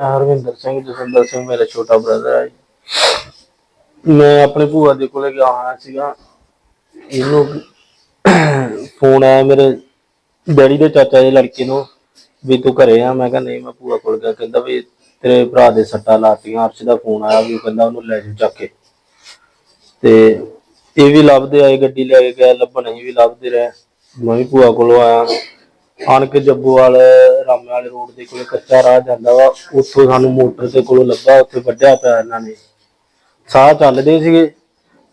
ਹਰਵਿੰਦਰ ਸਿੰਘ, ਜਸਵਿੰਦਰ ਸਿੰਘ ਮੇਰਾ ਛੋਟਾ ਬ੍ਰਦਰ ਹੈ ਜੀ। ਮੈਂ ਆਪਣੇ ਭੂਆ ਦੇ ਕੋਲੇ ਗਿਆ ਹੋਇਆ ਸੀਗਾ। ਇਹਨੂੰ ਫੋਨ ਆਇਆ ਮੇਰੇ ਡੈਡੀ ਦੇ ਚਾਚਾ ਦੇ ਲੜਕੇ ਨੂੰ ਵੀ ਤੂੰ ਘਰੇ ਆ। ਮੈਂ ਕਿਹਾ ਨਹੀਂ, ਮੈਂ ਭੂਆ ਕੋਲ ਗਿਆ। ਕਹਿੰਦਾ ਵੀ ਤੇਰੇ ਭਰਾ ਦੇ ਸੱਟਾਂ ਲਾਤੀਆਂ ਅਰਸ਼ ਦਾ ਫੋਨ ਆਇਆ ਵੀ ਉਹ ਕਹਿੰਦਾ ਉਹਨੂੰ ਲੈ ਜਾ ਚੱਕ ਕੇ। ਤੇ ਇਹ ਵੀ ਲੱਭਦੇ ਆਏ, ਗੱਡੀ ਲੈ ਕੇ ਗਿਆ, ਲੱਭਣ ਅਸੀਂ ਵੀ ਲੱਭਦੇ ਰਹੇ। ਮੈਂ ਵੀ ਭੂਆ ਕੋਲੋਂ ਆਇਆ। ਆਣ ਕੇ ਜੱਬੂਵਾਲ ਰਾਮੇ ਵਾਲੇ ਰੋਡ ਦੇ ਕੋਲੇ ਕੱਚਾ ਰਾਹ ਜਾਂਦਾ ਵਾ ਉੱਥੋਂ ਸਾਨੂੰ ਮੋਟਰ ਦੇ ਕੋਲੋਂ ਲੱਭਾ ਉੱਥੇ ਵੱਢਿਆ ਪਿਆ ਇਹਨਾਂ ਨੇ। ਸਾਹ ਚੱਲਦੇ ਸੀਗੇ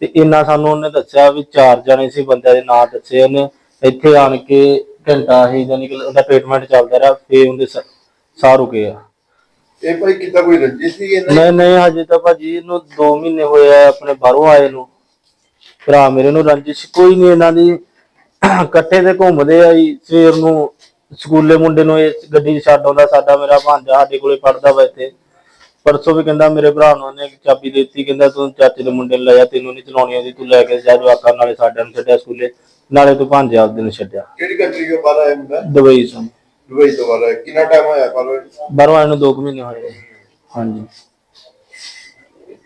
ਤੇ ਇੰਨਾ ਸਾਨੂੰ ਉਹਨੇ ਦੱਸਿਆ ਵੀ ਚਾਰ ਜਣੇ ਸੀ ਬੰਦਿਆਂ ਦੇ ਨਾਂ ਦੱਸੇ ਉਹਨੇ। ਇੱਥੇ ਆਣ ਕੇ ਘੰਟਾ ਹੀ ਜਾਨੀ ਕਿ ਉਹਦਾ ਟ੍ਰੀਟਮੈਂਟ ਚੱਲਦਾ ਰਿਹਾ ਫੇਰ ਉਹਦੇ ਸਾਹ ਰੁਕੇ ਆ। ਇਹ ਭਾਈ ਕਿੱਦਾਂ ਕੋਈ ਰੰਜਿਸ਼ ਸੀ ਇਹਨਾਂ ਨਹੀਂ ਨਹੀਂ ਹਜੇ ਤਾਂ ਭਾਜੀ ਇਹਨੂੰ 2 ਮਹੀਨੇ ਹੋਏ ਆ ਆਪਣੇ ਬਾਹਰੋਂ ਆਏ ਨੂੰ। ਭਰਾ ਮੇਰੇ ਨੂੰ ਰੰਜਿਸ਼ ਕੋਈ ਨਹੀਂ ਇਹਨਾਂ ਦੀ। ਇਕੱਠੇ ਤੇ ਘੁੰਮਦੇ ਆ ਜੀ ਸਵੇਰ ਨੂੰ ਸਕੂਲੇ ਮੁੰਡੇ ਨੂੰ ਇਹ ਗੱਡੀ 'ਚ ਛੱਡ ਆਉਂਦਾ ਸਾਡਾ ਮੇਰਾ ਭਾਂਜਾ ਸਾਡੇ ਕੋਲੇ ਪੜਦਾ ਵਾ ਇੱਥੇ। ਪਰਸੋਂ ਵੀ ਕਹਿੰਦਾ ਮੇਰੇ ਭਰਾ ਨੂੰ ਉਹਨੇ ਚਾਬੀ ਦੇ ਦਿੱਤੀ ਕਹਿੰਦਾ ਤੂੰ ਚਾਚੇ ਦੇ ਮੁੰਡੇ ਨੂੰ ਲੈ ਜਾ ਤੈਨੂੰ ਨਹੀਂ ਚਲਾਉਣੀ ਆਉਂਦੀ ਤੂੰ ਲੈ ਕੇ ਜਾ ਜਵਾਕਾਂ ਨਾਲੇ ਸਾਡਿਆਂ ਨੂੰ ਛੱਡਿਆ ਸਕੂਲੇ ਨਾਲੇ ਤੂੰ ਭਾਂਜੇ ਆਪਦੇ ਨੂੰ ਛੱਡਿਆ। ਕਿਹੜੀ ਕੰਟਰੀ ਤੋਂ ਬਾਹਰ ਆਇਆ ਮੁੰਡਾ? ਦੁਬਈ ਤੋਂ ਦੁਬਈ ਤੋਂ ਬਾਹਰ ਆਇਆ। ਕਿੰਨਾ ਟਾਈਮ ਹੋਇਆ ਬਾਹਰ ਬਾਹਰੋਂ ਆਏ ਨੂੰ 2 ਮਹੀਨੇ ਹੋਏ ਹਾਂਜੀ।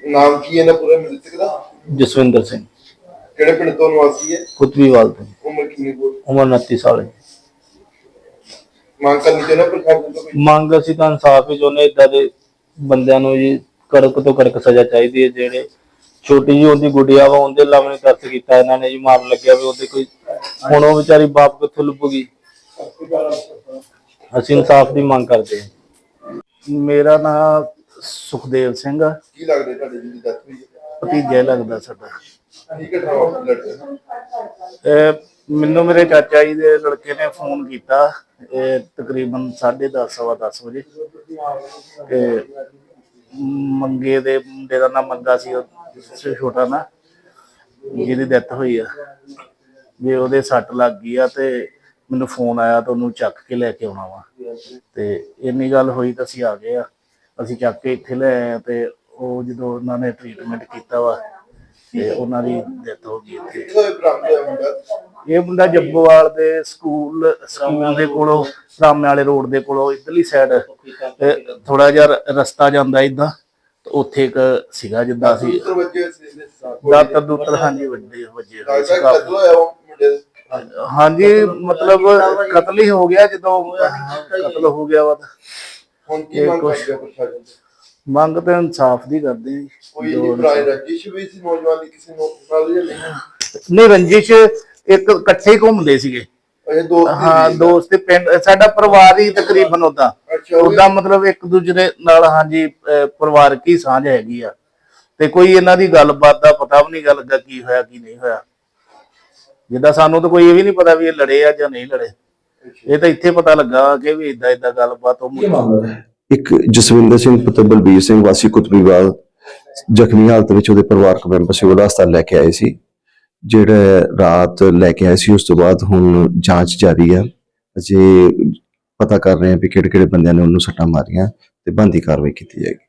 ਨਾਮ ਕੀ ਹੈ ਨਾ ਪੂਰਾ ਦਾ? ਜਸਵਿੰਦਰ ਸਿੰਘ। ਕਿਹੜੇ ਪਿੰਡ ਤੋਂ ਨਿਵਾਸੀ ਹੈ? ਕੁਤਬੀਵਾਲ ਤੋਂ। ਉਮਰ ਕਿੰਨੀ ਕੋ ਉਮਰ 29 ਸਾਲ ਹੈ। ਮੰਗ ਕਰਨੀ ਚਾਹੁੰਦਾ ਪ੍ਰਸ਼ਾਸਨ ਤੋਂ ਕੋਈ? ਮੰਗ ਅਸੀਂ ਤਾਂ ਇਨਸਾਫ ਹੀ ਚਾਹੁੰਦੇ ਇਦਾਂ ਦੇ ਬੰਦਿਆਂ ਨੂੰ ਜੀ ਕੜਕ ਤੋਂ ਕੜਕ ਸਜ਼ਾ ਚਾਹੀਦੀ ਹੈ ਜਿਹੜੇ ਛੋਟੀ ਜੀ ਉਹਦੀ ਗੁੱਡੀਆ ਵਾ ਉਹਦੇ ਲਾਵ ਨੇ ਤਰਸ ਕੀਤਾ ਇਹਨਾਂ ਨੇ ਜੀ ਮਾਰਨ ਲੱਗਿਆ ਵੀ ਉਹਦੇ ਕੋਈ ਹੁਣ ਉਹ ਵਿਚਾਰੀ ਬਾਪ ਕਿੱਥੋਂ ਲੱਭੂਗੀ? ਅਸੀਂ ਇਨਸਾਫ ਦੀ ਮੰਗ ਕਰਦੇ ਹਾਂ। ਮੇਰਾ ਨਾਮ ਸੁਖਦੇਵ ਸਿੰਘ ਆ। ਕੀ ਲੱਗਦਾ ਤੁਹਾਡੇ ਜੀ ਦੀ death ਹੋਈ ਹੈ? ਭਤੀਜਾ ਹੀ ਲੱਗਦਾ ਸਾਡਾ। ਇਹ ਮੈਨੂੰ ਮੇਰੇ ਚਾਚਾ ਜੀ ਦੇ ਲੜਕੇ ਨੇ ਫੋਨ ਕੀਤਾ। ਇਹ ਤਕਰੀਬਨ 10:30 10 ਵਜੇ। ਤੇ ਮੰਗੇ ਦੇ ਮੁੰਡੇ ਦਾ ਨਾਮ ਮੰਗਾ ਸੀ, ਉਹ ਛੋਟਾ ਨਾ, ਜਿਹਦੀ ਡੈਥ ਹੋਈ ਆ। ਵੀ ਉਹਦੇ ਸੱਟ ਲੱਗ ਗਈ ਆ ਤੇ ਮੈਨੂੰ ਫੋਨ ਆਇਆ ਤਾਂ ਉਹਨੂੰ ਚੱਕ ਕੇ ਲੈ ਕੇ ਆਉਣਾ ਵਾ। ਤੇ ਇੰਨੀ ਗੱਲ ਹੋਈ ਤਾਂ ਅਸੀਂ ਆ ਗਏ ਆ। ਅਸੀਂ ਚੱਕ ਕੇ ਇੱਥੇ ਲੈ ਆਏ ਆ ਤੇ ਉਹ ਜਦੋਂ ਉਹਨਾਂ ਨੇ ਟ੍ਰੀਟਮੈਂਟ ਕੀਤਾ ਵਾ ਤੇ ਉਹਨਾਂ ਦੀ ਡੈਥ ਹੋ ਗਈ ਇੱਥੇ ਇਹ ਹੋਇਆ ਮੁੰਡਾ ਇਹ ਮੁੰਡਾ ਜੱਬੋਵਾਲ ਦੇ ਸਕੂਲ ਸਕੂਲ ਦੇ ਕੋਲੋਂ ਰਾਮੇ ਵਾਲੇ ਰੋਡ ਦੇ ਕੋਲੋਂ ਇਧਰਲੀ ਸਾਈਡ ਥੋੜਾ ਜਿਹਾ ਰਸਤਾ ਜਾਂਦਾ ਇਦਾਂ ਉੱਥੇ ਇੱਕ ਸੀਗਾ ਜਿੱਦਾਂ ਸੀ ਦਾਤਰ ਦੂਤਰ ਹਾਂਜੀ ਵੱਡੇ ਵੱਜੇ ਹੋਏ ਸੀ ਲੱਗਦਾ ਕਤਲ ਹੋਇਆ ਉਹ ਮੁੰਡੇ ਦਾ। ਕਾਫੀ। ਹਾਂਜੀ ਮਤਲਬ ਕਤਲ ਹੀ ਹੋ ਗਿਆ ਜਦੋਂ ਕਤਲ ਹੋ ਗਿਆ ਵਾ ਤਾਂ। ਹੁਣ ਕੀ ਇਹ ਮੰਗ ਕੁਛ- ਕਰਦੇ ਹੋ ਪ੍ਰਸ਼ਾਸਨ ਤੋਂ? ਮੰਗ ਤੇ ਇਨਸਾਫ ਦੀ ਕਰਦੇ ਆ ਜੀ। ਕੋਈ ਜੋ ਨਹੀਂ ਭਰਾਏ ਰੰਜਿਸ਼ ਵੀ ਸੀ ਨੌਜਵਾਨ ਦੀ ਕਿਸੇ ਨੂੰ ਨਾਲ ਜਾਂ ਨਹੀਂ? ਨਹੀਂ ਰੰਜਿਸ਼ ਇੱਕ ਇਕੱਠੇ ਹੀ ਘੁੰਮਦੇ ਸੀਗੇ। ਦੋਸਤ ਹੀ ਹਾਂ ਸੀ। ਦੋਸਤ ਤੇ ਪਿੰਡ ਸਾਡਾ ਪਰਿਵਾਰ ਹੀ ਤਕਰੀਬਨ ਉਦਾਂ ਅੱਛਾ ਉਹ ਵੀ- ਉਦਾਂ ਮਤਲਬ ਇੱਕ ਦੂਜੇ ਦੇ ਨਾਲ ਹਾਂਜੀ ਅਹ ਪਰਿਵਾਰਕ ਹੀ ਸਾਂਝ ਹੈਗੀ ਆ। ਤੇ ਕੋਈ ਇਹਨਾਂ ਦੀ ਗੱਲਬਾਤ ਦਾ ਪਤਾ ਵੀ ਨਹੀਂ ਗਾ ਲੱਗਾ ਕੀ ਹੋਇਆ ਕੀ ਨਹੀਂ ਹੋਇਆ। ਜਿੱਦਾਂ ਸਾਨੂੰ ਤਾਂ ਕੋਈ ਇਹ ਵੀ ਨਹੀਂ ਪਤਾ ਵੀ ਇਹ ਲੜੇ ਆ ਜਾਂ ਨਹੀਂ ਲੜੇ। ਇਹ ਤਾਂ ਇੱਥੇ ਪਤਾ ਲੱਗਾ ਕਿ ਵੀ ਇਦਾਂ ਇਦਾਂ ਗੱਲਬਾਤ ਉਹ ਇੱਕ ਜਸਵਿੰਦਰ ਸਿੰਘ ਪੁੱਤਰ ਬਲਬੀਰ ਸਿੰਘ, ਵਾਸੀ ਕੁਤਬੀਵਾਲ, ਜ਼ਖਮੀ ਹਾਲਤ ਵਿੱਚ ਉਹਦੇ ਪਰਿਵਾਰਕ ਮੈਂਬਰ ਸਿਵਲ ਹਸਪਤਾਲ ਲੈ ਕੇ ਆਏ ਸੀ। ਜਿਹੜਾ ਰਾਤ ਲੈ ਕੇ ਆਏ ਸੀ, ਉਸ ਤੋਂ ਬਾਅਦ ਹੁਣ ਜਾਂਚ ਜਾਰੀ ਹੈ ਅਜੇ ਪਤਾ ਕਰ ਰਹੇ ਹਾਂ ਵੀ ਕਿਹੜੇ ਕਿਹੜੇ ਬੰਦਿਆਂ ਨੇ ਉਹਨੂੰ ਸੱਟਾਂ ਮਾਰੀਆਂ ਤੇ ਬੰਦੀ ਕਾਰਵਾਈ ਕੀਤੀ ਜਾਏਗੀ।